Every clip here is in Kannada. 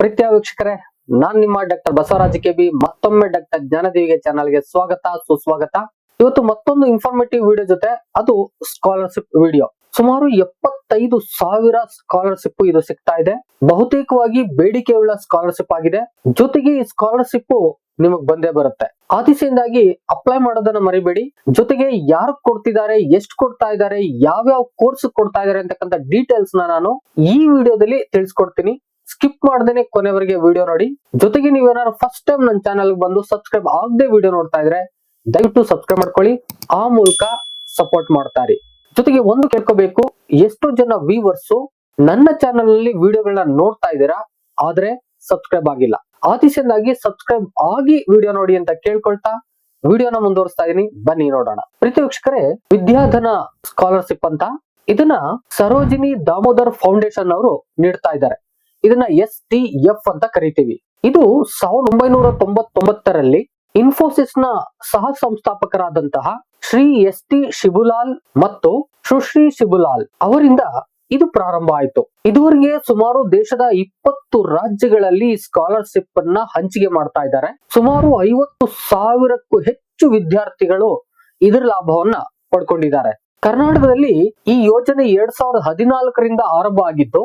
ಪ್ರೀತಿಯ ವೀಕ್ಷಕರೇ ನಾನ್ ನಿಮ್ಮ ಡಾಕ್ಟರ್ ಬಸವರಾಜ ಕೆ ಬಿ ಮತ್ತೊಮ್ಮೆ ಡಾಕ್ಟರ್ ಜ್ಞಾನದೇವಿಗೆ ಚಾನಲ್ಗೆ ಸ್ವಾಗತ, ಸುಸ್ವಾಗತ. ಇವತ್ತು ಮತ್ತೊಂದು ಇನ್ಫಾರ್ಮೇಟಿವ್ ವಿಡಿಯೋ ಜೊತೆ, ಅದು ಸ್ಕಾಲರ್ಶಿಪ್ ವಿಡಿಯೋ ಸುಮಾರು ಎಪ್ಪತ್ತೈದು ಸಾವಿರ ಸ್ಕಾಲರ್ಶಿಪ್ ಇದು ಸಿಗ್ತಾ ಇದೆ. ಬಹುತೇಕವಾಗಿ ಬೇಡಿಕೆಯುಳ್ಳ ಸ್ಕಾಲರ್ಶಿಪ್ ಆಗಿದೆ. ಜೊತೆಗೆ ಈ ಸ್ಕಾಲರ್ಶಿಪ್ ನಿಮಗ್ ಬಂದೇ ಬರುತ್ತೆ. ಆ ದಿಸೆಯಿಂದಾಗಿ ಅಪ್ಲೈ ಮಾಡೋದನ್ನ ಮರಿಬೇಡಿ. ಜೊತೆಗೆ ಯಾರು ಕೊಡ್ತಿದ್ದಾರೆ, ಎಷ್ಟು ಕೊಡ್ತಾ ಇದ್ದಾರೆ, ಯಾವ್ಯಾವ ಕೋರ್ಸ್ ಕೊಡ್ತಾ ಇದ್ದಾರೆ ಅಂತಕ್ಕಂಥ ಡೀಟೇಲ್ಸ್ನ ನಾನು ಈ ವಿಡಿಯೋದಲ್ಲಿ ತಿಳಿಸ್ಕೊಡ್ತೀನಿ. ಸ್ಕಿಪ್ ಮಾಡ್ದೇನೆ ಕೊನೆವರೆಗೆ ವಿಡಿಯೋ ನೋಡಿ. ಜೊತೆಗೆ ನೀವೇನಾದ್ರು ಫಸ್ಟ್ ಟೈಮ್ ನನ್ನ ಚಾನಲ್ ಬಂದು ಸಬ್ಸ್ಕ್ರೈಬ್ ಆಗದೆ ವಿಡಿಯೋ ನೋಡ್ತಾ ಇದ್ರೆ ದಯವಿಟ್ಟು ಸಬ್ಸ್ಕ್ರೈಬ್ ಮಾಡ್ಕೊಳ್ಳಿ. ಆ ಮೂಲಕ ಸಪೋರ್ಟ್ ಮಾಡ್ತಾರೆ. ಜೊತೆಗೆ ಒಂದು ಕೇಳ್ಕೋಬೇಕು, ಎಷ್ಟು ಜನ ವ್ಯೂವರ್ಸ್ ನನ್ನ ಚಾನಲ್ನಲ್ಲಿ ವಿಡಿಯೋಗಳನ್ನ ನೋಡ್ತಾ ಇದ್ದೀರಾ? ಆದ್ರೆ ಸಬ್ಸ್ಕ್ರೈಬ್ ಆಗಿಲ್ಲ. ಆದಿಶಿಂದಾಗಿ ಸಬ್ಸ್ಕ್ರೈಬ್ ಆಗಿ ವಿಡಿಯೋ ನೋಡಿ ಅಂತ ಕೇಳ್ಕೊಳ್ತಾ ವಿಡಿಯೋನ ಮುಂದುವರಿಸ್ತಾ ಇದೀನಿ. ಬನ್ನಿ ನೋಡೋಣ. ಪ್ರೀತಿ ವೀಕ್ಷಕರೇ, ವಿದ್ಯಾಧನ ಸ್ಕಾಲರ್ಶಿಪ್ ಅಂತ ಇದನ್ನ ಸರೋಜಿನಿ ದಾಮೋದರ್ ಫೌಂಡೇಶನ್ ಅವರು ನೀಡ್ತಾ ಇದ್ದಾರೆ. ಇದನ್ನ ಎಸ್ ಟಿ ಎಫ್ ಅಂತ ಕರಿತೀವಿ. ಇದು ಸಾವಿರದ ಒಂಬೈನೂರ ತೊಂಬತ್ತೊಂಬತ್ತರಲ್ಲಿ ಇನ್ಫೋಸಿಸ್ನ ಸಹ ಸಂಸ್ಥಾಪಕರಾದಂತಹ ಶ್ರೀ ಎಸ್ ಟಿ ಶಿಬುಲಾಲ್ ಮತ್ತು ಸುಶ್ರೀ ಶಿಬುಲಾಲ್ ಅವರಿಂದ ಇದು ಪ್ರಾರಂಭ ಆಯಿತು. ಇದುವರೆಗೆ ಸುಮಾರು ದೇಶದ ಇಪ್ಪತ್ತು ರಾಜ್ಯಗಳಲ್ಲಿ ಸ್ಕಾಲರ್ಶಿಪ್ ಅನ್ನ ಹಂಚಿಕೆ ಮಾಡ್ತಾ ಇದ್ದಾರೆ. ಸುಮಾರು ಐವತ್ತು ಸಾವಿರಕ್ಕೂ ಹೆಚ್ಚು ವಿದ್ಯಾರ್ಥಿಗಳು ಇದರ ಲಾಭವನ್ನ ಪಡ್ಕೊಂಡಿದ್ದಾರೆ. ಕರ್ನಾಟಕದಲ್ಲಿ ಈ ಯೋಜನೆ ಎರಡ್ ಸಾವಿರದ ಹದಿನಾಲ್ಕರಿಂದ ಆರಂಭ ಆಗಿದ್ದು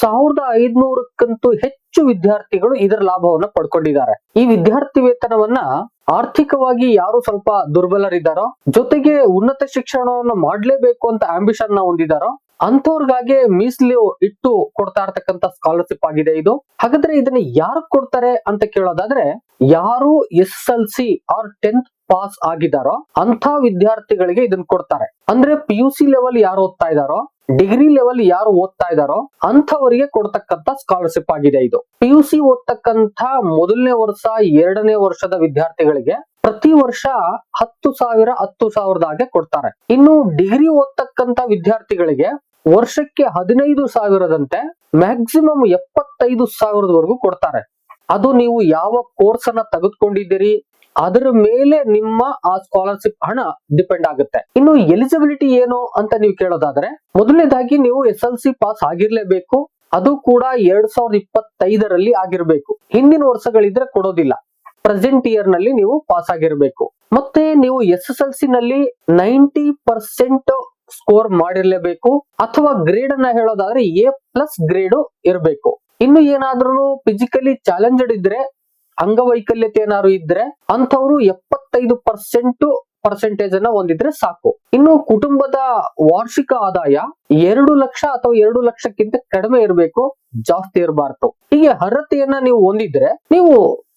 ಸಾವಿರದ ಐದ್ನೂರಕ್ಕಂತೂ ಹೆಚ್ಚು ವಿದ್ಯಾರ್ಥಿಗಳು ಇದರ ಲಾಭವನ್ನ ಪಡ್ಕೊಂಡಿದ್ದಾರೆ. ಈ ವಿದ್ಯಾರ್ಥಿ ವೇತನವನ್ನ ಆರ್ಥಿಕವಾಗಿ ಯಾರು ಸ್ವಲ್ಪ ದುರ್ಬಲರಿದ್ದಾರೋ, ಜೊತೆಗೆ ಉನ್ನತ ಶಿಕ್ಷಣವನ್ನು ಮಾಡ್ಲೇಬೇಕು ಅಂತ ಆಂಬಿಷನ್ನ ಹೊಂದಿದಾರೋ ಅಂತವ್ರಿಗಾಗೆ ಮೀಸಲು ಇಟ್ಟು ಕೊಡ್ತಾ ಇರ್ತಕ್ಕಂತ ಸ್ಕಾಲರ್ಶಿಪ್ ಆಗಿದೆ ಇದು. ಹಾಗಾದ್ರೆ ಇದನ್ನ ಯಾರು ಕೊಡ್ತಾರೆ ಅಂತ ಕೇಳೋದಾದ್ರೆ, ಯಾರು S L C R tenth pass ಆಗಿದಾರೋ ಅಂತ ವಿದ್ಯಾರ್ಥಿಗಳಿಗೆ ಇದನ್ನ ಕೊಡ್ತಾರೆ. ಅಂದ್ರೆ ಪಿ ಯು ಸಿ ಲೆವೆಲ್ ಯಾರು ಓದ್ತಾ ಇದಾರೋ ಡಿಗ್ರಿ ಲೆವೆಲ್ ಯಾರು ಓದ್ತಾ ಇದಾರೋ, ಅಂಥವರಿಗೆ ಕೊಡ್ತಕ್ಕಂತ ಸ್ಕಾಲರ್ಶಿಪ್ ಆಗಿದೆ ಇದು. ಪಿ ಯು ಸಿ ಓದ್ತಕ್ಕಂಥ ಮೊದಲನೇ ವರ್ಷ, ಎರಡನೇ ವರ್ಷದ ವಿದ್ಯಾರ್ಥಿಗಳಿಗೆ ಪ್ರತಿ ವರ್ಷ ಹತ್ತು ಸಾವಿರ, ಹತ್ತು ಸಾವಿರದ ಹಾಗೆ ಕೊಡ್ತಾರೆ. ಇನ್ನು ಡಿಗ್ರಿ ಓದ್ತಕ್ಕಂತ ವಿದ್ಯಾರ್ಥಿಗಳಿಗೆ ವರ್ಷಕ್ಕೆ ಹದಿನೈದು ಸಾವಿರದಂತೆ ಮ್ಯಾಕ್ಸಿಮಮ್ ಎಪ್ಪತ್ತೈದು ಸಾವಿರದವರೆಗೂ ಕೊಡ್ತಾರೆ. ಅದು ನೀವು ಯಾವ ಕೋರ್ಸ್ ಅನ್ನ ತೆಗೆದುಕೊಂಡಿದ್ದೀರಿ ಅದರ ಮೇಲೆ ನಿಮ್ಮ ಆ ಸ್ಕಾಲರ್ಶಿಪ್ ಹಣ ಡಿಪೆಂಡ್ ಆಗುತ್ತೆ. ಇನ್ನು ಎಲಿಜಿಬಿಲಿಟಿ ಏನು ಅಂತ ನೀವು ಕೇಳೋದಾದ್ರೆ, ಮೊದಲನೇದಾಗಿ ನೀವು ಎಸ್ ಎಲ್ ಸಿ ಪಾಸ್ ಆಗಿರ್ಲೇಬೇಕು. ಅದು ಕೂಡ ಎರಡ್ ಸಾವಿರದ ಇಪ್ಪತ್ತೈದರಲ್ಲಿ ಆಗಿರ್ಬೇಕು. ಹಿಂದಿನ ವರ್ಷಗಳಿದ್ರೆ ಕೊಡೋದಿಲ್ಲ. ಪ್ರೆಸೆಂಟ್ ಇಯರ್ನಲ್ಲಿ ನೀವು ಪಾಸ್ ಆಗಿರ್ಬೇಕು. ಮತ್ತೆ ನೀವು ಎಸ್ ಎಸ್ ಎಲ್ ಸಿ ನಲ್ಲಿ ನೈಂಟಿ ಪರ್ಸೆಂಟ್ ಸ್ಕೋರ್ ಮಾಡಿರ್ಲೇಬೇಕು. ಅಥವಾ ಗ್ರೇಡ್ ಅನ್ನ ಹೇಳೋದಾದ್ರೆ ಎ ಪ್ಲಸ್ ಗ್ರೇಡ್ ಇರಬೇಕು. ಇನ್ನು ಏನಾದ್ರೂ ಫಿಸಿಕಲಿ ಚಾಲೆಂಜೆಡ್ ಇದ್ರೆ ಅಂಗವೈಕಲ್ಯತೆ ಏನಾದ್ರು ಇದ್ರೆ ಅಂತವ್ರು ಎಪ್ಪತ್ತೈದು ಪರ್ಸೆಂಟ್ ಪರ್ಸೆಂಟೇಜ್ ಅನ್ನ ಹೊಂದಿದ್ರೆ ಸಾಕು. ಇನ್ನು ಕುಟುಂಬದ ವಾರ್ಷಿಕ ಆದಾಯ ಎರಡು ಲಕ್ಷ ಅಥವಾ ಎರಡು ಲಕ್ಷಕ್ಕಿಂತ ಕಡಿಮೆ ಇರಬೇಕು, ಜಾಸ್ತಿ ಇರಬಾರ್ದು. ಹೀಗೆ ಅರ್ಹತೆಯನ್ನ ನೀವು ಹೊಂದಿದ್ರೆ ನೀವು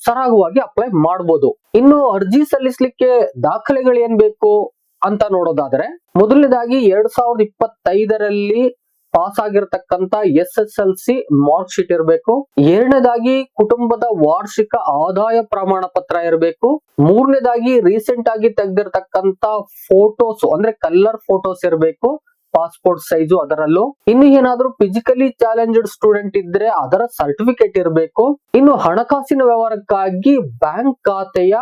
ಸರಾಗವಾಗಿ ಅಪ್ಲೈ ಮಾಡಬಹುದು ಇನ್ನು ಅರ್ಜಿ ಸಲ್ಲಿಸ್ಲಿಕ್ಕೆ ದಾಖಲೆಗಳು ಏನ್ ಬೇಕು ಅಂತ ನೋಡೋದಾದ್ರೆ, ಮೊದಲನೇದಾಗಿ ಎರಡ್ ಸಾವಿರದ ಇಪ್ಪತ್ತೈದರಲ್ಲಿ pass ಆಗಿರ್ತಕ್ಕಂತ S S L C mark sheet ಇರಬೇಕು. ಎರಡನೇದಾಗಿ ಕುಟುಂಬದ ವಾರ್ಷಿಕ ಆದಾಯ ಪ್ರಮಾಣ ಪತ್ರ ಇರಬೇಕು. ಮೂರನೇದಾಗಿ ರೀಸೆಂಟ್ ಆಗಿ ತೆಗೆದಿರ್ತಕ್ಕಂತ ಫೋಟೋಸ್ ಅಂದ್ರೆ ಕಲರ್ ಫೋಟೋಸ್ ಇರಬೇಕು. ಪಾಸ್ಪೋರ್ಟ್ ಸೈಜು ಅದರಲ್ಲೂ. ಇನ್ನು ಏನಾದ್ರೂ ಫಿಸಿಕಲಿ ಚಾಲೆಂಜ್ಡ್ ಸ್ಟೂಡೆಂಟ್ ಇದ್ರೆ ಅದರ ಸರ್ಟಿಫಿಕೇಟ್ ಇರಬೇಕು. ಇನ್ನು ಹಣಕಾಸಿನ ವ್ಯವಹಾರಕ್ಕಾಗಿ ಬ್ಯಾಂಕ್ ಖಾತೆಯ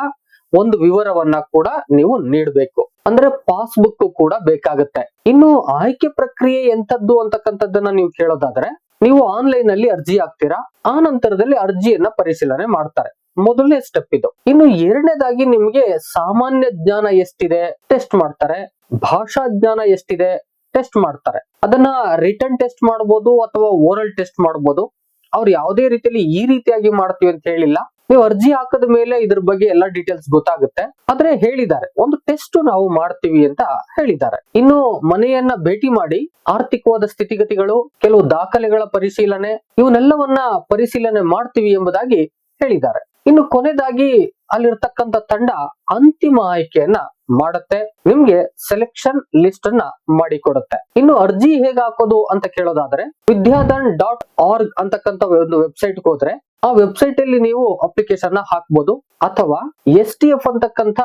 ಒಂದು ವಿವರವನ್ನ ಕೂಡ ನೀವು ನೀಡಬೇಕು. ಅಂದ್ರೆ ಪಾಸ್ಬುಕ್ ಕೂಡ ಬೇಕಾಗುತ್ತೆ. ಇನ್ನು ಆಯ್ಕೆ ಪ್ರಕ್ರಿಯೆ ಎಂತದ್ದು ಅಂತಕ್ಕಂಥದ್ದನ್ನ ನೀವು ಕೇಳೋದಾದ್ರೆ, ನೀವು ಆನ್ಲೈನ್ ಅಲ್ಲಿ ಅರ್ಜಿ ಹಾಕ್ತೀರಾ? ಆ ನಂತರದಲ್ಲಿ ಅರ್ಜಿಯನ್ನ ಪರಿಶೀಲನೆ ಮಾಡ್ತಾರೆ. ಮೊದಲನೇ ಸ್ಟೆಪ್ ಇದು. ಇನ್ನು ಎರಡನೇದಾಗಿ ನಿಮ್ಗೆ ಸಾಮಾನ್ಯ ಜ್ಞಾನ ಎಷ್ಟಿದೆ? ಟೆಸ್ಟ್ ಮಾಡ್ತಾರೆ. ಭಾಷಾ ಜ್ಞಾನ ಎಷ್ಟಿದೆ? ಟೆಸ್ಟ್ ಮಾಡ್ತಾರೆ. ಅದನ್ನ ರಿಟರ್ನ್ ಟೆಸ್ಟ್ ಮಾಡಬಹುದು ಅಥವಾ ಓರಲ್ ಟೆಸ್ಟ್ ಮಾಡಬಹುದು ಅವ್ರು ಯಾವುದೇ ರೀತಿಯಲ್ಲಿ ಈ ರೀತಿಯಾಗಿ ಮಾಡ್ತೀವಿ ಅಂತ ಹೇಳಿಲ್ಲ. ನೀವು ಅರ್ಜಿ ಹಾಕದ ಮೇಲೆ ಇದ್ರ ಬಗ್ಗೆ ಎಲ್ಲ ಡೀಟೇಲ್ಸ್ ಗೊತ್ತಾಗುತ್ತೆ. ಆದ್ರೆ ಹೇಳಿದ್ದಾರೆ. ಒಂದು ಟೆಸ್ಟ್ ನಾವು ಮಾಡ್ತೀವಿ ಅಂತ ಹೇಳಿದ್ದಾರೆ. ಇನ್ನು ಮನೆಯನ್ನ ಭೇಟಿ ಮಾಡಿ ಆರ್ಥಿಕವಾದ ಸ್ಥಿತಿಗತಿಗಳು, ಕೆಲವು ದಾಖಲೆಗಳ ಪರಿಶೀಲನೆ, ಇವನ್ನೆಲ್ಲವನ್ನ ಪರಿಶೀಲನೆ ಮಾಡ್ತೀವಿ ಎಂಬುದಾಗಿ ಹೇಳಿದ್ದಾರೆ. ಇನ್ನು ಕೊನೆದಾಗಿ ಅಲ್ಲಿರ್ತಕ್ಕಂಥ ತಂಡ ಅಂತಿಮ ಆಯ್ಕೆಯನ್ನ ಮಾಡುತ್ತೆ. ನಿಮ್ಗೆ ಸೆಲೆಕ್ಷನ್ ಲಿಸ್ಟ್ ಅನ್ನ ಮಾಡಿಕೊಡುತ್ತೆ. ಇನ್ನು ಅರ್ಜಿ ಹೇಗೆ ಹಾಕೋದು ಅಂತ ಕೇಳೋದಾದ್ರೆ ವಿದ್ಯಾಧನ್ ಡಾಟ್ ಆರ್ಗ್ ಅಂತಕ್ಕಂಥ ಒಂದು ವೆಬ್ಸೈಟ್ ಹೋದ್ರೆ, ಆ ವೆಬ್ಸೈಟ್ ಅಲ್ಲಿ ನೀವು ಅಪ್ಲಿಕೇಶನ್ನ ಹಾಕ್ಬೋದು. ಅಥವಾ ಎಸ್ ಟಿ ಎಫ್ ಅಂತಕ್ಕಂಥ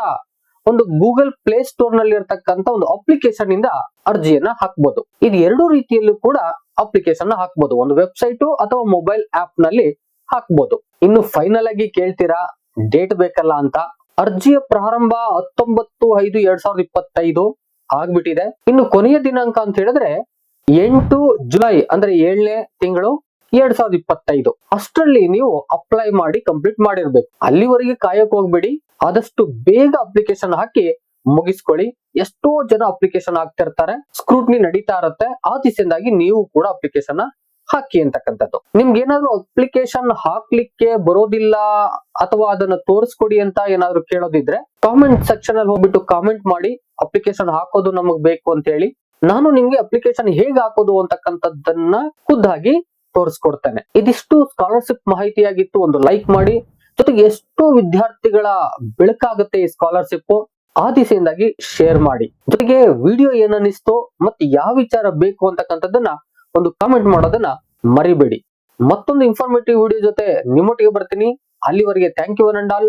ಒಂದು ಗೂಗಲ್ ಪ್ಲೇ ಸ್ಟೋರ್ನಲ್ಲಿ ಇರತಕ್ಕಂತ ಒಂದು ಅಪ್ಲಿಕೇಶನ್ ಇಂದ ಅರ್ಜಿಯನ್ನ ಹಾಕ್ಬೋದು. ಇದು ಎರಡು ರೀತಿಯಲ್ಲೂ ಕೂಡ ಅಪ್ಲಿಕೇಶನ್ ಹಾಕ್ಬೋದು. ಒಂದು ವೆಬ್ಸೈಟ್ ಅಥವಾ ಮೊಬೈಲ್ ಆಪ್ನಲ್ಲಿ ಹಾಕ್ಬೋದು. ಇನ್ನು ಫೈನಲ್ ಆಗಿ ಕೇಳ್ತೀರಾ ಡೇಟ್ ಬೇಕಲ್ಲ ಅಂತ? ಅರ್ಜಿಯ ಪ್ರಾರಂಭ ಹತ್ತೊಂಬತ್ತು ಐದು ಎರಡ್ ಸಾವಿರದ ಇಪ್ಪತ್ತೈದು ಆಗ್ಬಿಟ್ಟಿದೆ. ಇನ್ನು ಕೊನೆಯ ದಿನಾಂಕ ಅಂತ ಹೇಳಿದ್ರೆ ಎಂಟು ಜುಲೈ, ಅಂದ್ರೆ ಏಳನೇ ತಿಂಗಳು ಎರಡ್ ಸಾವಿರದ ಇಪ್ಪತ್ತೈದು. ಅಷ್ಟರಲ್ಲಿ ನೀವು ಅಪ್ಲೈ ಮಾಡಿ ಕಂಪ್ಲೀಟ್ ಮಾಡಿರ್ಬೇಕು. ಅಲ್ಲಿವರೆಗೆ ಕಾಯಕ್ ಹೋಗ್ಬೇಡಿ. ಆದಷ್ಟು ಬೇಗ ಅಪ್ಲಿಕೇಶನ್ ಹಾಕಿ ಮುಗಿಸ್ಕೊಳ್ಳಿ. ಎಷ್ಟೋ ಜನ ಅಪ್ಲಿಕೇಶನ್ ಹಾಕ್ತಿರ್ತಾರೆ ಸ್ಕ್ರೂಟ್ನಿ ನಡೀತಾ ಇರುತ್ತೆ. ಆ ದಿಸೆಯಿಂದಾಗಿ ನೀವು ಕೂಡ ಅಪ್ಲಿಕೇಶನ್ ಹಾಕಿ ಅಂತಕ್ಕಂಥದ್ದು. ನಿಮ್ಗೆ ಏನಾದ್ರು ಅಪ್ಲಿಕೇಶನ್ ಹಾಕ್ಲಿಕ್ಕೆ ಬರೋದಿಲ್ಲ ಅಥವಾ ಅದನ್ನ ತೋರಿಸ್ಕೊಡಿ ಅಂತ ಏನಾದ್ರು ಕೇಳೋದಿದ್ರೆ ಕಾಮೆಂಟ್ ಸೆಕ್ಷನ್ ಅಲ್ಲಿ ಹೋಗ್ಬಿಟ್ಟು ಕಾಮೆಂಟ್ ಮಾಡಿ ಅಪ್ಲಿಕೇಶನ್ ಹಾಕೋದು ನಮಗ್ ಬೇಕು ಅಂತ ಹೇಳಿ ನಾನು ನಿಮ್ಗೆ ಅಪ್ಲಿಕೇಶನ್ ಹೇಗೆ ಹಾಕೋದು ಅಂತಕ್ಕಂಥದ್ದನ್ನ ಖುದ್ದಾಗಿ ತೋರಿಸ್ಕೊಡ್ತೇನೆ. ಇದಿಷ್ಟು ಸ್ಕಾಲರ್ಶಿಪ್ ಮಾಹಿತಿಯಾಗಿತ್ತು, ಒಂದು ಲೈಕ್ ಮಾಡಿ. ಜೊತೆಗೆ ಎಷ್ಟೋ ವಿದ್ಯಾರ್ಥಿಗಳ ಬೆಳಕಾಗುತ್ತೆ ಈ ಸ್ಕಾಲರ್ಶಿಪ್ ಆ ದಿಸೆಯಿಂದಾಗಿ ಶೇರ್ ಮಾಡಿ. ಜೊತೆಗೆ ವಿಡಿಯೋ ಏನನ್ನಿಸ್ತೋ ಮತ್ತೆ ಯಾವ ವಿಚಾರ ಬೇಕು ಅಂತಕ್ಕಂಥದ್ದನ್ನ ಒಂದು ಕಾಮೆಂಟ್ ಮಾಡೋದನ್ನ ಮರಿಬೇಡಿ. ಮತ್ತೊಂದು ಇನ್ಫಾರ್ಮೇಟಿವ್ ವಿಡಿಯೋ ಜೊತೆ ನಿಮ್ಮೊಟ್ಟಿಗೆ ಬರ್ತೀನಿ. ಅಲ್ಲಿವರೆಗೆ thank you and all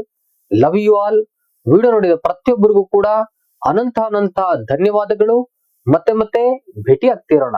love you all video ನೋಡಿದ ಪ್ರತಿಯೊಬ್ಬರಿಗೂ ಕೂಡ ಅನಂತ ಅನಂತ ಧನ್ಯವಾದಗಳು. ಮತ್ತೆ ಮತ್ತೆ ಭೇಟಿ ಆಗ್ತಿರೋಣ